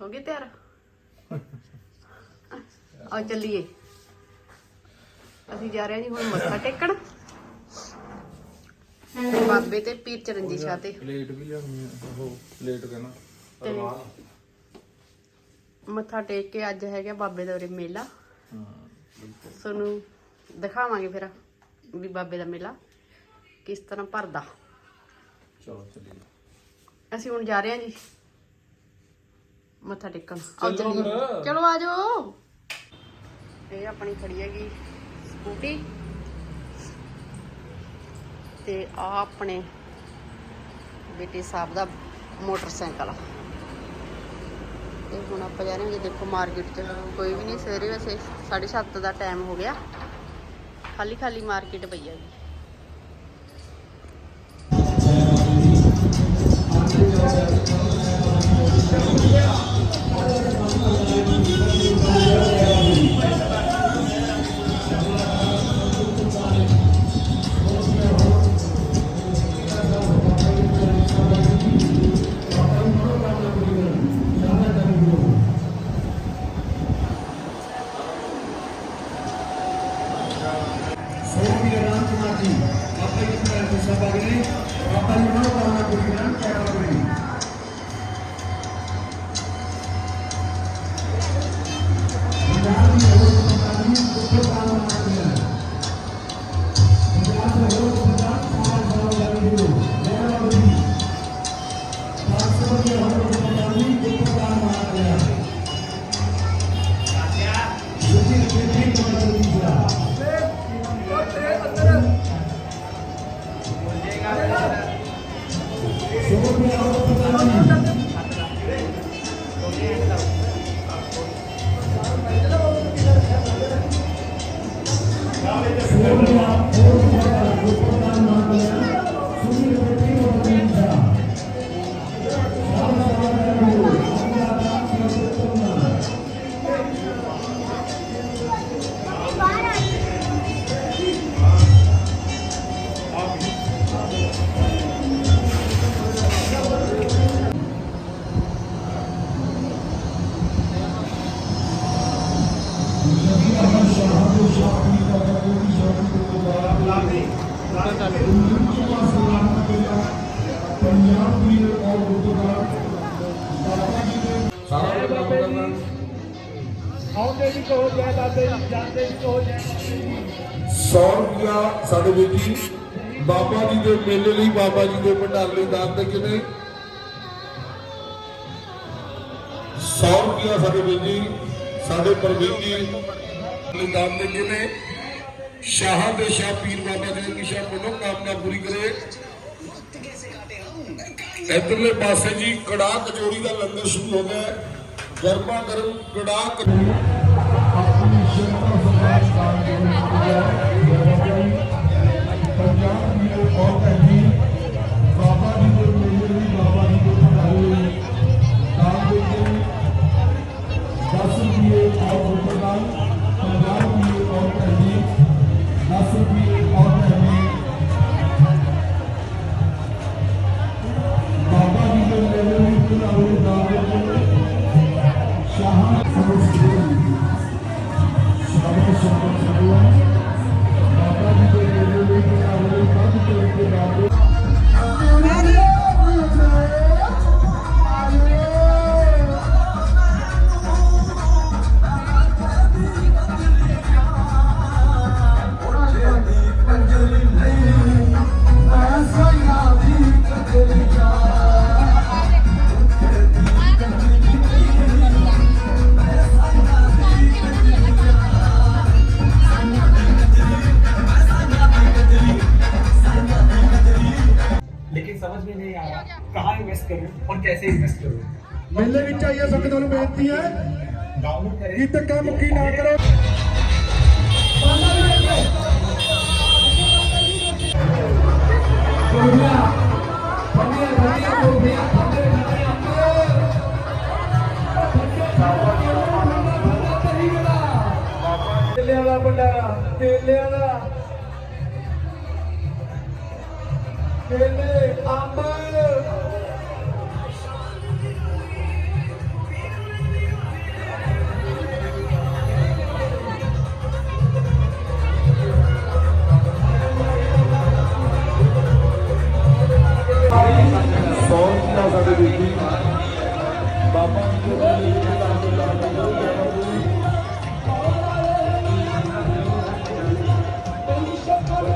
ਹੋ ਗਏ ਤਿਆਰ? ਆ ਚੱਲੀਏ। ਅਸੀਂ ਜਾ ਰਹੇ ਹਾਂ ਜੀ ਹੁਣ ਮੱਥਾ ਟੇਕਣ। ਬਾਬੇ ਤੇ ਪੀਰ ਚਰਨਜੀ ਸ਼ਾਹ ਤੇ। ਪਲੇਟ ਵੀ ਲਿਆਉਣੀ ਆ ਉਹ ਪਲੇਟ ਕਹਿਣਾ ਪਰਵਾਹ ਮੱਥਾ ਟੇਕ ਕੇ ਅੱਜ ਹੈਗਾ ਬਾਬੇ ਦਾ ਉਰੇ ਮੇਲਾ। ਹਾਂ ਬਿਲਕੁਲ। ਤੁਹਾਨੂੰ ਦਿਖਾਵਾਂਗੇ ਫਿਰ ਵੀ ਬਾਬੇ ਦਾ ਮੇਲਾ ਕਿਸ ਤਰ੍ਹਾਂ ਭਰਦਾ। ਚਲੋ ਚੱਲੀਏ। ਅਸੀਂ ਹੁਣ ਜਾ ਰਹੇ ਹਾਂ ਜੀ। ਮੱਥਾ ਟੇਕਣ। ਆਓ ਚੱਲੋ ਚੱਲੀਏ। ਫਿਰ। ਚਲੋ ਆ ਜਾਓ। ਇਹ ਆਪਣੀ ਖੜੀ ਹੈਗੀ ਸਕੂਟੀ। ਤੇ ਆ ਆਪਣੇ ਬੇਟੇ ਸਾਹਿਬ ਦਾ ਮੋਟਰਸਾਈਕਲ। ਤੇ ਹੁਣ ਆਪਾਂ ਜਾ ਰਹੇ ਹਾਂ ਜੀ ਦੇਖੋ ਮਾਰਕੀਟ 'ਚ। ਕੋਈ ਵੀ ਨਹੀਂ ਸਵੇਰੇ ਵੈਸੇ 7:30 ਦਾ ਟਾਈਮ ਹੋ ਗਿਆ। ਖਾਲੀ ਖਾਲੀ ਮਾਰਕੀਟ ਪਈ ਹੈ सहभागी आपण मनोकामना केली 100 ਰੁਪਿਆ ਸਾਡੇ ਵੀਰ ਜੀ। ਬਾਬਾ ਜੀ ਦੇ ਮੇਲੇ ਲਈ ਬਾਬਾ ਜੀ ਦੇ ਭੰਡਾਰੇ ਦਾਨ ਦੇ ਕਿਨੇ? 100 ਰੁਪਿਆ ਸਾਡੇ ਵੀਰ ਜੀ। ਸਾਡੇ ਪ੍ਰਵੀਨ ਜੀ ਲਈ ਦਾਨ ਦੇ ਕਿਨੇ? ਸ਼ਾਹਾਂ ਦੇ ਸ਼ਾਹ ਪੀਰ ਬਾਬਾ ਜੀ ਦੀ ਸ਼ਾਹ ਮਨੋ ਕਾਮਨਾ ਪੂਰੀ ਕਰੇ। ਇਧਰਲੇ ਪਾਸੇ ਜੀ ਕੜਾਹ ਕਚੋਰੀ ਦਾ ਲੰਗਰ ਸ਼ੁਰੂ ਹੋ ਗਿਆ। ਗਰਮਾ ਗਰਮ ਕੜਾਹ ਕਚੋਰੀ Nasuki Otterbeek, Nasuki Otterbeek, invest करूँ और कैसे इन्वेस्ट करूँ ਮੇਲੇ ਵਿੱਚ ਆਈਏ ਸੰਗਤਾਂ ਨੂੰ ਬੇਨਤੀ ਹੈ डाउनलोड करें ਕਿ ਧੱਕਾ ਮੁੱਕੀ ਨਾ ਕਰੋ ਕੇਲਿਆਂ ਦਾ ਭੰਡਾਰਾ ਕੇਲਿਆਂ ਦਾ ਕੇਲੇ ਅੰਬ ਬਾਬਾ ਜੀ ਦੇ